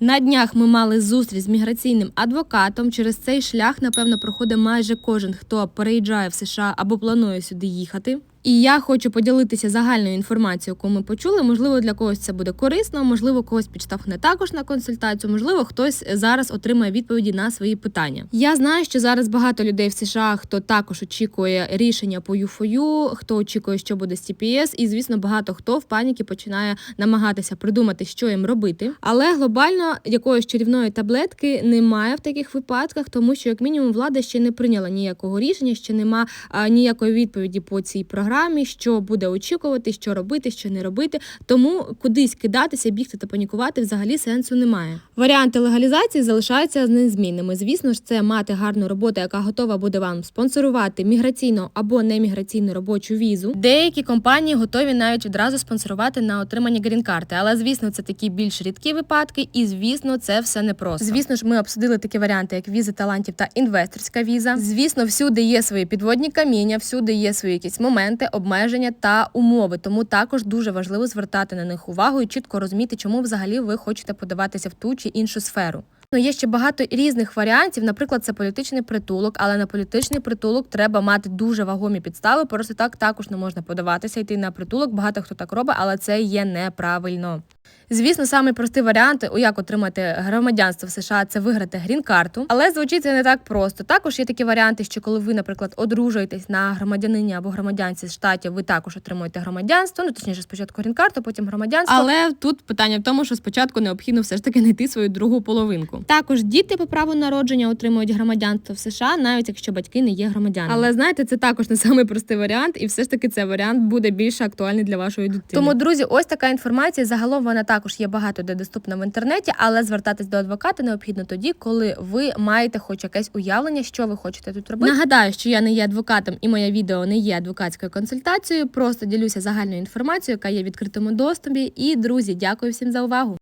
На днях ми мали зустріч з міграційним адвокатом. Через цей шлях, напевно, проходить майже кожен, хто переїжджає в США або планує сюди їхати. І я хочу поділитися загальною інформацією, яку ми почули. Можливо, для когось це буде корисно, можливо, когось підштовхне також на консультацію, можливо, хтось зараз отримає відповіді на свої питання. Я знаю, що зараз багато людей в США, хто також очікує рішення по ЮФОЮ, хто очікує, що буде з TPS, і звісно, багато хто в паніки починає намагатися придумати, що їм робити. Але глобально якоїсь чарівної таблетки немає в таких випадках, тому що як мінімум влада ще не прийняла ніякого рішення, ще нема а, ніякої відповіді по цій програмі, що буде очікувати, що робити, що не робити. Тому кудись кидатися, бігти та панікувати взагалі сенсу немає. Варіанти легалізації залишаються незмінними. Звісно ж, це мати гарну роботу, яка готова буде вам спонсорувати міграційну або неміграційну робочу візу. Деякі компанії готові навіть відразу спонсорувати на отримання грін-карти, але звісно, це такі більш рідкі випадки, і звісно, це все непросто. Звісно ж, ми обсудили такі варіанти, як візи талантів та інвесторська віза. Звісно, всюди є свої підводні каміння, всюди є свої якісь моменти, обмеження та умови. Тому також дуже важливо звертати на них увагу і чітко розуміти, чому взагалі ви хочете подаватися в ту чи іншу сферу. Ну, є ще багато різних варіантів. Наприклад, це політичний притулок, але на політичний притулок треба мати дуже вагомі підстави. Просто так також не можна подаватися, йти на притулок. Багато хто так робить, але це є неправильно. Звісно, самий простий варіант, у як отримати громадянство в США, це виграти грін-карту, але звучить це не так просто. Також є такі варіанти, що коли ви, наприклад, одружуєтесь на громадянині або громадянці з штатів, ви також отримуєте громадянство. Ну точніше, спочатку грін-карту, потім громадянство. Але тут питання в тому, що спочатку необхідно все ж таки знайти свою другу половинку. Також діти по праву народження отримують громадянство в США, навіть якщо батьки не є громадянами. Але знаєте, це також не самий простий варіант, і все ж таки цей варіант буде більш актуальний для вашої дитини. Тому, друзі, ось така інформація. Загалом вона також є багато де доступна в інтернеті, але звертатись до адвоката необхідно тоді, коли ви маєте хоч якесь уявлення, що ви хочете тут робити. Нагадаю, що я не є адвокатом, і моє відео не є адвокатською консультацією. Просто ділюся загальною інформацією, яка є в відкритому доступі. І друзі, дякую всім за увагу.